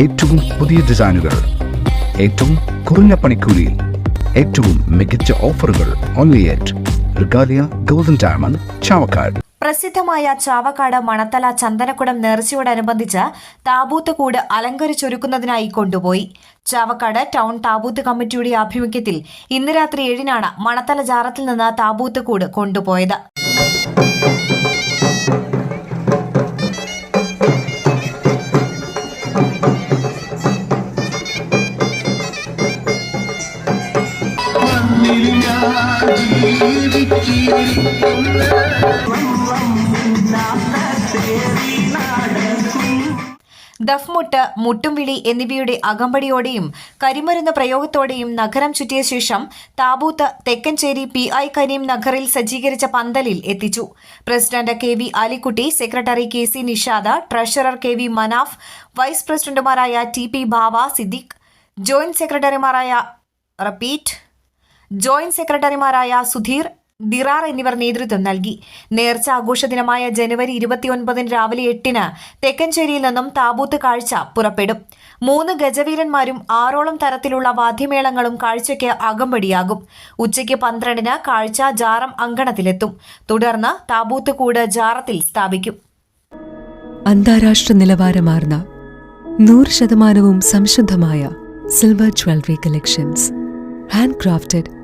ഏറ്റവും പുതിയ ഡിസൈനുകൾ ഏറ്റവും കുറഞ്ഞ പണിക്കൂലിയിൽ ഏറ്റവും മികച്ച ഓഫറുകൾ only at Regalia golden diamond Chavakkad. പ്രസിദ്ധമായ ചാവക്കാട് മണത്തല ചന്ദനക്കുടം നേർച്ചയോടനുബന്ധിച്ച് താബൂത്ത് കൂട് അലങ്കരിച്ചൊരുക്കുന്നതിനായി കൊണ്ടുപോയി. ചാവക്കാട് ടൗൺ താബൂത്ത് കമ്മിറ്റിയുടെ ആഭിമുഖ്യത്തിൽ ഇന്ന് രാത്രി ഏഴിനാണ് മണത്തല ജാറത്തിൽ നിന്ന് താബൂത്ത് കൂട് കൊണ്ടുപോയത്. ദഫ്മുട്ട് മുട്ടുംവിളി എന്നിവയുടെ അകമ്പടിയോടെയും കരിമരുന്ന് പ്രയോഗത്തോടെയും നഗരം ചുറ്റിയ ശേഷം താബൂത്ത് തെക്കഞ്ചേരി പി ഐ കരീം നഗറിൽ സജ്ജീകരിച്ച പന്തലിൽ എത്തിച്ചു. President K V Alikutty secretary K C Nishada treasurer K V Manaf vice പ്രസിഡന്റുമാരായ T P Bava Siddique joint സെക്രട്ടറിമാരായ റപ്പീറ്റ് ജോയിന്റ് സെക്രട്ടറിമാരായ സുധീർ ദിറാർ എന്നിവർ നേതൃത്വം നൽകി. നേർച്ച ആഘോഷ ദിനമായ ജനുവരി ഇരുപത്തിയൊൻപതിന് രാവിലെ എട്ടിന് തെക്കഞ്ചേരിയിൽ നിന്നും താബൂത്ത് കാഴ്ച പുറപ്പെടും. മൂന്ന് ഗജവീരന്മാരും ആറോളം തരത്തിലുള്ള വാദ്യമേളങ്ങളും കാഴ്ചയ്ക്ക് അകമ്പടിയാകും. ഉച്ചയ്ക്ക് പന്ത്രണ്ടിന് കാഴ്ച ജാറം അങ്കണത്തിലെത്തും. തുടർന്ന് താബൂത്ത് കൂട് ജാറത്തിൽ സ്ഥാപിക്കും. അന്താരാഷ്ട്ര നിലവാരമാർന്ന നൂറ് ശതമാനവും സംശുദ്ധമായ silver jewellery collections. Hand crafted